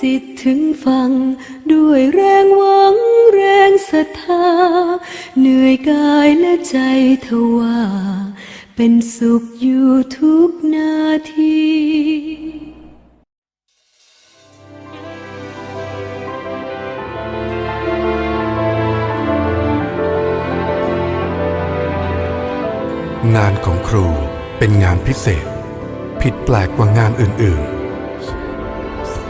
สิทธิ์ถึงฟัง ด้วยแรงหวังแรงศรัทธา เหนื่อยกายและใจทว่า เป็นสุขอยู่ทุกนาทีงานของครูเป็นงานพิเศษ ผิดแปลกกว่างานอื่น ๆ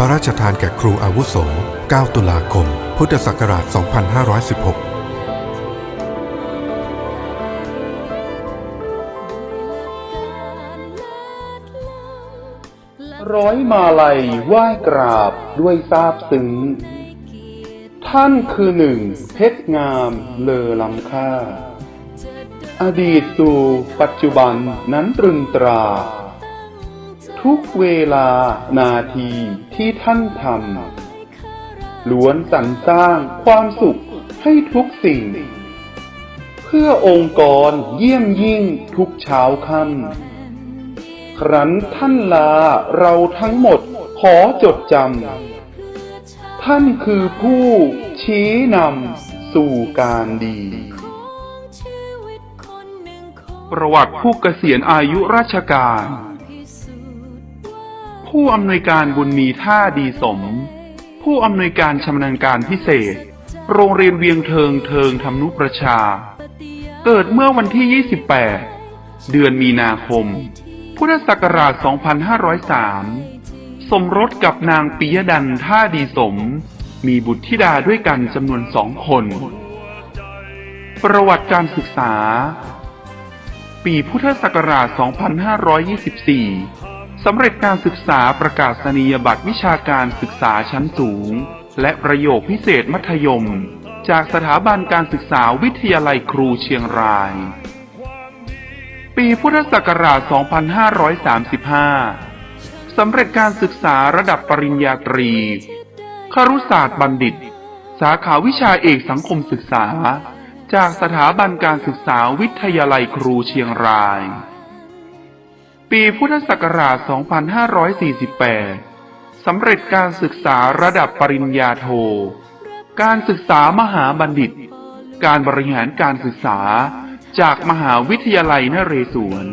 พระราชทานแก่ครูอาวุโส 9 ตุลาคม พุทธศักราช 2516ร้อยมาลัยไหว้กราบด้วยซาบซึ้ง ท่านคือหนึ่ง เพชรงามเลอล้ำค่า อดีตสู่ปัจจุบันนั้นตรึงตรา ทุกเวลานาทีที่ท่านทำล้วนสรรสร้างความสุขให้ทุกสิ่ง เพื่อองค์กรเยี่ยมยิ่งทุกเช้าค่ำครั้นท่านลาเราทั้งหมดขอจดจำท่านคือผู้ชี้นำสู่การดี ประวัติผู้เกษียณอายุราชการ ผู้อำนวยการบุญมีท่าดีสม ผู้อำนวยการชำนาญการพิเศษ โรงเรียนเวียงเทิงเทิงธรรมนุประชา เกิดเมื่อวันที่ 28 เดือนมีนาคม พุทธศักราช 2503 สมรสกับนางปิยดันท่าดีสม มีบุตรธิดาด้วยกันจำนวนสองคน ประวัติการศึกษา ปีพุทธศักราช 2524 สำเร็จการศึกษาประกาศนียบัตรวิชาการศึกษาชั้นสูง และประโยคพิเศษมัธยม จากสถาบันการศึกษาวิทยาลัยครูเชียงราย ปีพุทธศักราช 2535 สำเร็จการศึกษาระดับปริญญาตรี ครุศาสตร์บัณฑิต สาขาวิชาเอกสังคมศึกษา จากสถาบันการศึกษาวิทยาลัยครูเชียงราย ปีพุทธศักราช 2548 สำเร็จการศึกษาระดับปริญญาโท การศึกษามหาบัณฑิต การบริหารการศึกษาจากมหาวิทยาลัยนเรศวร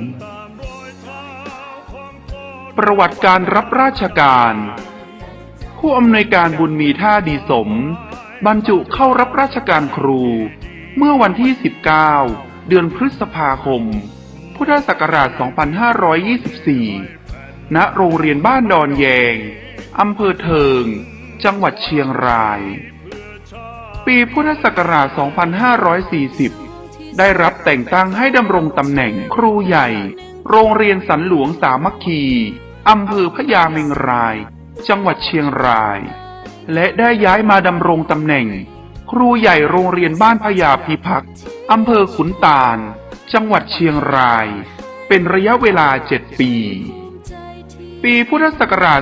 ประวัติการรับราชการ ผู้อำนวยการบุญมีท่าดีสม บรรจุเข้ารับราชการครู เมื่อวันที่ 19 เดือนพฤษภาคม พุทธศักราช 2524 ณ โรงเรียนบ้านดอนแยง อำเภอเทิง จังหวัดเชียงราย ปีพุทธศักราช 2540 ได้รับแต่งตั้งให้ดำรงตำแหน่งครูใหญ่ โรงเรียนสันหลวงสามัคคี อำเภอพญาเมงราย จังหวัดเชียงราย และได้ย้ายมาดำรงตำแหน่ง ครูใหญ่โรงเรียนบ้านพญาพิพักษ์อำเภอขุนตาล จังหวัดเชียงราย เป็นระยะเวลา 7 ปี ปีพุทธศักราช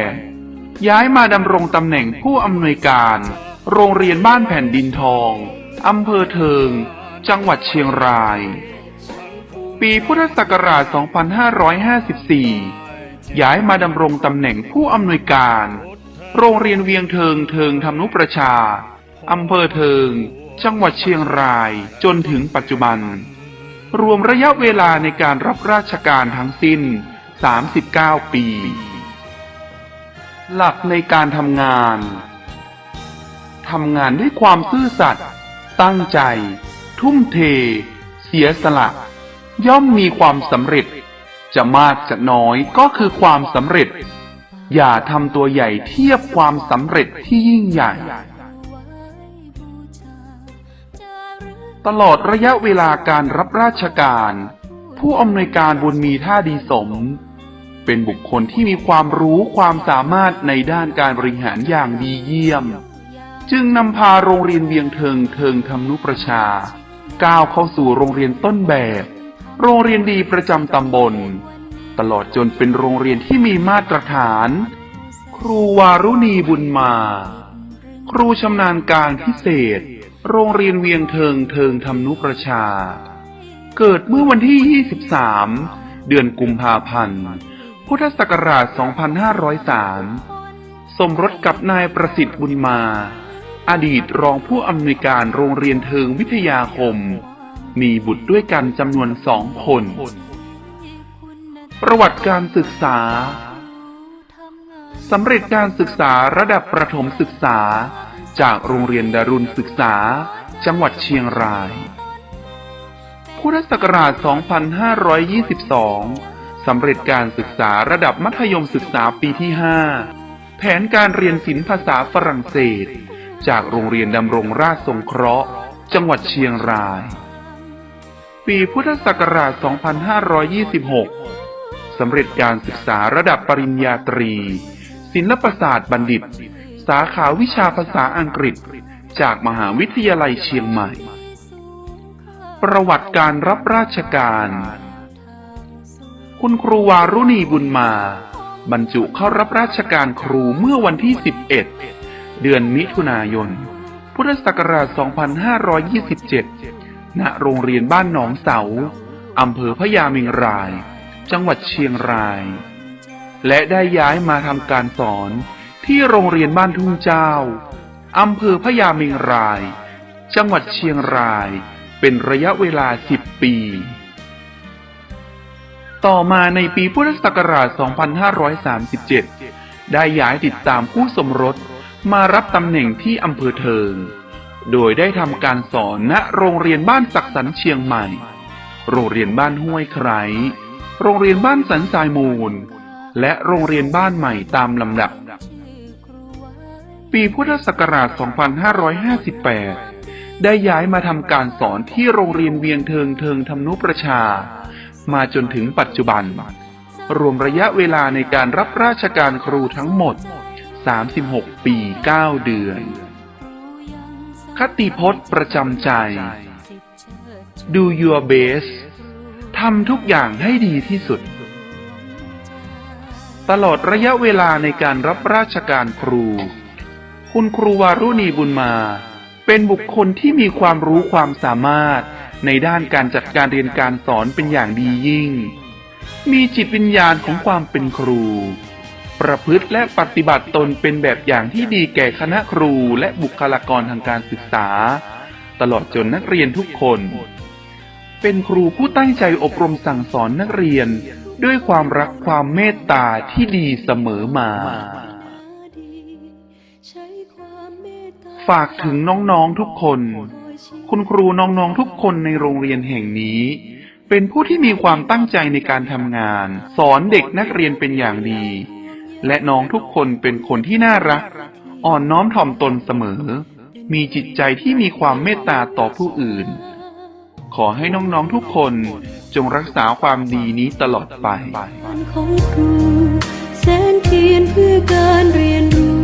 2548 ย้ายมาดำรงตำแหน่งผู้อำนวยการ โรงเรียนบ้านแผ่นดินทองอำเภอเทิง จังหวัดเชียงราย ปีพุทธศักราช 2554 ย้ายมาดำรงตำแหน่งผู้อำนวยการ โรงเรียนเวียงเทิงเทิงธรรมนุประชาอำเภอเทิง จังหวัดเชียงรายจนถึงปัจจุบัน รวมระยะเวลาในการรับราชการทั้งสิ้น 39 ปี หลักในการทำงานทำงานด้วยความซื่อสัตย์ตั้งใจ ทุ่มเท เสียสละ ย่อมมีความสำเร็จ จะมากจะน้อยก็คือความสำเร็จ อย่าทำตัวใหญ่เทียบความสำเร็จที่ยิ่งใหญ่ ตลอดระยะเวลาการรับราชการ ผู้อำนวยการบุญมีท่าดีสม เป็นบุคคลที่มีความรู้ความสามารถในด้านการบริหารอย่างดีเยี่ยม จึงนำพาโรงเรียนเวียงเทิงเทิงธรรมนุประชา ก้าวเข้าสู่โรงเรียนต้นแบบ โรงเรียนดีประจำตำบล ตลอดจนเป็นโรงเรียนที่มีมาตรฐาน ครูวารุณีบุญมา ครูชำนาญการพิเศษ โรงเรียนเวียงเทิงเทิงธรรมนุประชา เกิดเมื่อวันที่ 23 เดือนกุมภาพันธ์ พุทธศักราช 2503 สมรสกับนายประสิทธิ์บุญมา อดีตรองผู้อำนวยการโรงเรียนเทิงวิทยาคม มีบุตรด้วยกันจำนวนสองคน ประวัติการศึกษาสำเร็จการศึกษาระดับประถมศึกษา จากโรงเรียนดารุณศึกษา จังหวัดเชียงราย พุทธศักราช 2522 สำเร็จการศึกษาระดับมัธยมศึกษาปีที่ 5 แผนการเรียนศิลป์ภาษาฝรั่งเศส จากโรงเรียนดำรงราชสงเคราะห์ จังหวัดเชียงราย ปีพุทธศักราช 2526 สำเร็จการศึกษาระดับปริญญาตรี ศิลปศาสตร์บัณฑิต สาขาวิชาภาษาอังกฤษ จากมหาวิทยาลัยเชียงใหม่ ประวัติการรับราชการ คุณครูวารุณีบุญมา บรรจุเข้ารับราชการครูเมื่อวันที่ 11 เดือนมิถุนายน พุทธศักราช 2527 ณ โรงเรียนบ้านหนองเสา อำเภอพญาเมงราย จังหวัดเชียงราย และได้ย้ายมาทำการสอน ที่โรงเรียนบ้านทุ่งเจ้า อำเภอพญาเมงราย จังหวัดเชียงราย เป็นระยะเวลา 10 ปี ต่อมาในปีพุทธศักราช 2537 ได้ย้ายติดตามคู่สมรสมารับตำแหน่งที่อำเภอเทิง โดยได้ทำการสอนณโรงเรียนบ้านศักสันเชียงใหม่ โรงเรียนบ้านห้วยไคร้โรงเรียนบ้านสันทรายมูล และโรงเรียนบ้านใหม่ตามลำดับ ปีพุทธศักราช 2558 ได้ย้ายมาทำการสอนที่โรงเรียนเวียงเทิงเทิงธรรมนุประชา มาจนถึงปัจจุบัน รวมระยะเวลาในการรับราชการครูทั้งหมด 36 ปี 9 เดือน คติพจน์ประจำใจ Do your best ทำทุกอย่างให้ดีที่สุด ตลอดระยะเวลาในการรับราชการครู คุณครูวารุณีบุญมา เป็นบุคคลที่มีความรู้ความสามารถในด้านการจัดการเรียนการสอนเป็นอย่างดียิ่ง มีจิตวิญญาณของความเป็นครู ประพฤติและปฏิบัติตนเป็นแบบอย่างที่ดีแก่คณะครูและบุคลากรทางการศึกษา ตลอดจนนักเรียนทุกคน เป็นครูผู้ตั้งใจอบรมสั่งสอนนักเรียนด้วยความรักความเมตตาที่ดีเสมอมา ฝากถึงน้องๆทุกคน คุณครูน้องๆทุกคนในโรงเรียนแห่งนี้ เป็นผู้ที่มีความตั้งใจในการทำงาน สอนเด็กนักเรียนเป็นอย่างดี และน้องทุกคนเป็นคนที่น่ารัก อ่อนน้อมถ่อมตนเสมอ มีจิตใจที่มีความเมตตาต่อผู้อื่น ขอให้น้องๆทุกคนจงรักษาความดีนี้ตลอดไปของครูแสงเทียนเพื่อการเรียนรู้